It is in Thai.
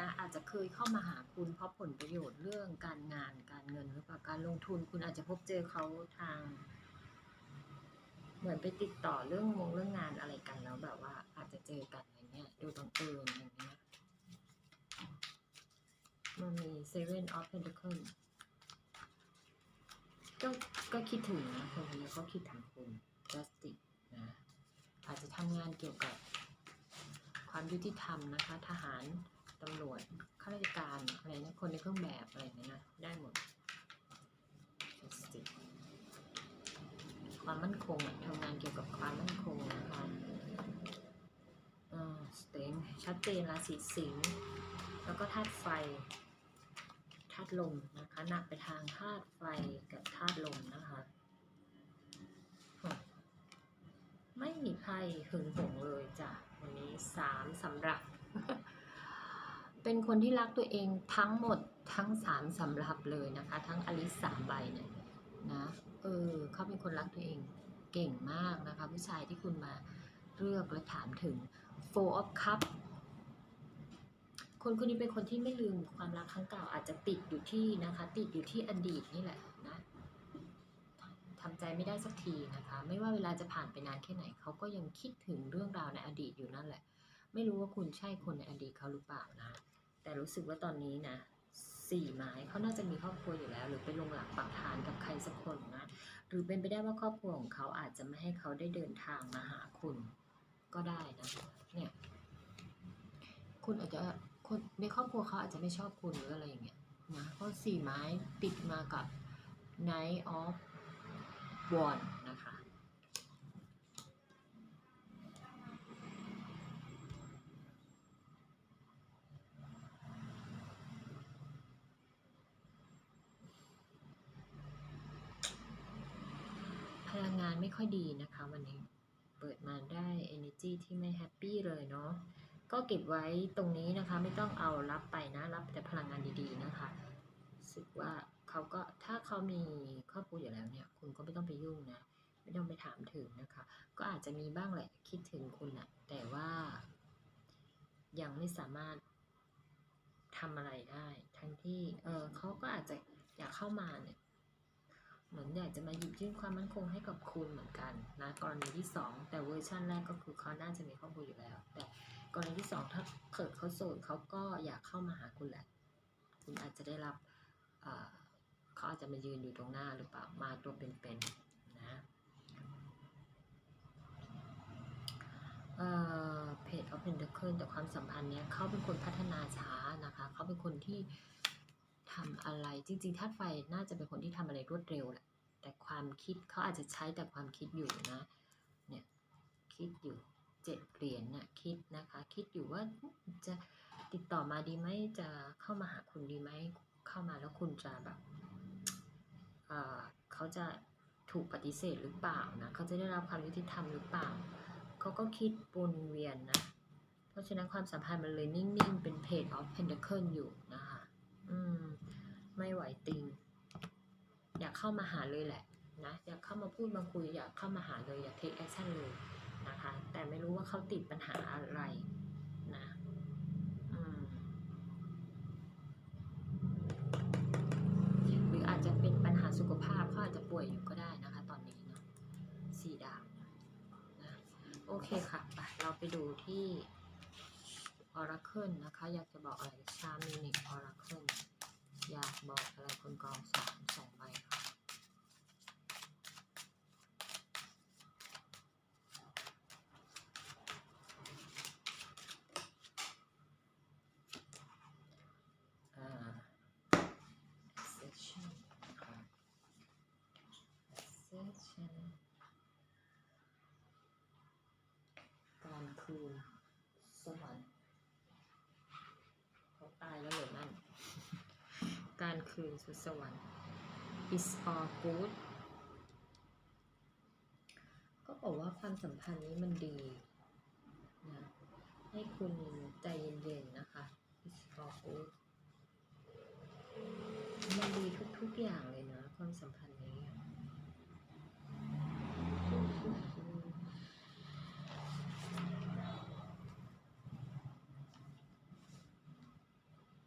นะอาจจะเคยเข้ามาหาคุณเพราะผลประโยชน์เรื่องการงานการเงินหรือเปล่าการลงทุนคุณอาจจะพบเจอเขาทาง เหมือนไปติดต่อเรื่องมงเรื่องงานอะไรกันแล้วแบบว่า อาจจะเจอกันอะไรเงี้ยโดยบังเอิญอย่างเงี้ยมันมี Seven of Pentacles ก็ก็คิดถึงนะคนคนนี้ก็คิดถึงคุณ justice นะอาจจะทำงานเกี่ยวกับความยุติธรรมนะคะ ทหาร ตำรวจข้าราชการอะไรนะคนในเครื่องแบบอะไรเงี้ยนะได้หมด justice ความมั่นคงทำงานเกี่ยวกับความมั่นคงนะคะสเต็งชัดเจนราศีสิงห์แล้วก็ธาตุไฟธาตุลมนะคะหนักไปทางธาตุไฟกับธาตุลมนะคะหึไม่มีไพ่หึงหวงเลยจ้ะวันนี้สามสำหรับ เป็นคนที่รักตัวเองทั้งหมดทั้งสามสำรับเลยนะคะ ทั้งอลิสสามใบเนี่ยนะเออเขาเป็นคนรักตัวเองเก่งมากนะคะ ผู้ชายที่คุณมาเลือกและถามถึง Four of Cup คนคนนี้เป็นคนที่ไม่ลืมความรักครั้งเก่าอาจจะติดอยู่ที่นะคะ ติดอยู่ที่อดีตนี่แหละนะทำใจไม่ได้สักทีนะคะ ไม่ว่าเวลาจะผ่านไปนานแค่ไหนเขาก็ยังคิดถึงเรื่องราวในอดีตอยู่นั่นแหละ ไม่รู้ว่าคุณใช่คนในอดีตเขาหรือเปล่านะ แต่รู้สึกว่าตอนนี้นะสี่ไม้เขาน่าจะมีครอบครัวอยู่แล้ว หรือไปลงหลักปักฐานกับใครสักคนนะหรือเป็นไปได้ว่าครอบครัวของเขาอาจจะไม่ให้เขาได้เดินทางมาหาคุณ ก็ได้นะเนี่ยคุณอาจจะคนในครอบครัวเขาอาจจะไม่ชอบคุณหรืออะไรอย่างเงี้ยนะเพราะสี่ไม้ติดมากับ Knight of Wands ะ พลังงาน ไม่ค่อยดีนะคะวันนี้ เปิดมาได้ energy ที่ไม่แฮปปี้เลยเนาะ ก็เก็บไว้ตรงนี้นะคะ ไม่ต้องเอารับไปนะ รับแต่พลังงานดีๆนะคะสึกว่าเขาก็ถ้าเขามีครอบครัวอยู่แล้วเนี่ย คุณก็ไม่ต้องไปยุ่งนะ ไม่ต้องไปถามถึงนะคะ ก็อาจจะมีบ้างแหละคิดถึงคุณนะแต่ว่า ยังไม่สามารถทำอะไรได้ ทั้งที่ เออเขาก็อาจจะอยากเข้ามาเนี่ย เหมือนอยากจะมาหยิบยื่นความมั่นคงให้กับคุณเหมือนกันนะกรณีที่สองแต่เวอร์ชันแรกก็คือเขาน่าจะมีครอบครัวอยู่แล้ว แต่กรณีที่สองถ้าเกิดเขาโสดเขาก็อยากเข้ามาหาคุณแหละ คุณอาจจะได้รับเขาอาจจะมายืนอยู่ตรงหน้าหรือเปล่ามาตัวเป็นๆนะเพจออฟเพนเดอร์แต่ความสัมพันธ์เนี้ยเขาเป็นคนพัฒนาช้านะคะเขาเป็นคนที่ ทำอะไรจริงๆธาตุไฟน่าจะเป็นคนที่ทำอะไรรวดเร็วแหละแต่ความคิดเขาอาจจะใช้แต่ความคิดอยู่นะเนี่ยคิดอยู่เจ็ดเหรียญน่ะคิดนะคะ คิดอยู่ว่าจะติดต่อมาดีไหมจะเข้ามาหาคุณดีไหมเข้ามาแล้วคุณจะแบบเเขาจะถูกปฏิเสธหรือเปล่านะเขาจะได้รับความยุติธรรมหรือเปล่าเขาก็คิดวนเวียนนะเพราะฉะนั้นความสัมพันธ์มันเลยนิ่งๆ เป็นเพจ of pentacle อยู่นะคะ อืม ไม่ไหวติง อยากเข้ามาหาเลยแหละนะอยากเข้ามาพูดมาคุยอยากเข้ามาหาเลยอยากเทคแอคชั่นเลยนะคะแต่ไม่รู้ว่าเขาติดปัญหาอะไรนะหรืออาจจะเป็นปัญหาสุขภาพเขาอาจจะป่วยอยู่ก็ได้นะคะตอนนี้เนาะสี่ดาวนะโอเคค่ะไปเราไปดูที่ Oracle นะคะ อยากจะบอกอะไรชามินิก Oracle อยากบอกอะไรคนกองสามสองใบค่ะอ่า Ascension ค่ะ Ascension การคืนสวรรค์เขาตายแล้วเหรอนั่น การคืนสุสวรรค์ is all good ก็บอกว่าความสัมพันธ์นี้มันดีนะให้คุณใจเย็นๆนะคะ is all good มันดีทุกๆอย่างเลยนะ ความสัมพันธ์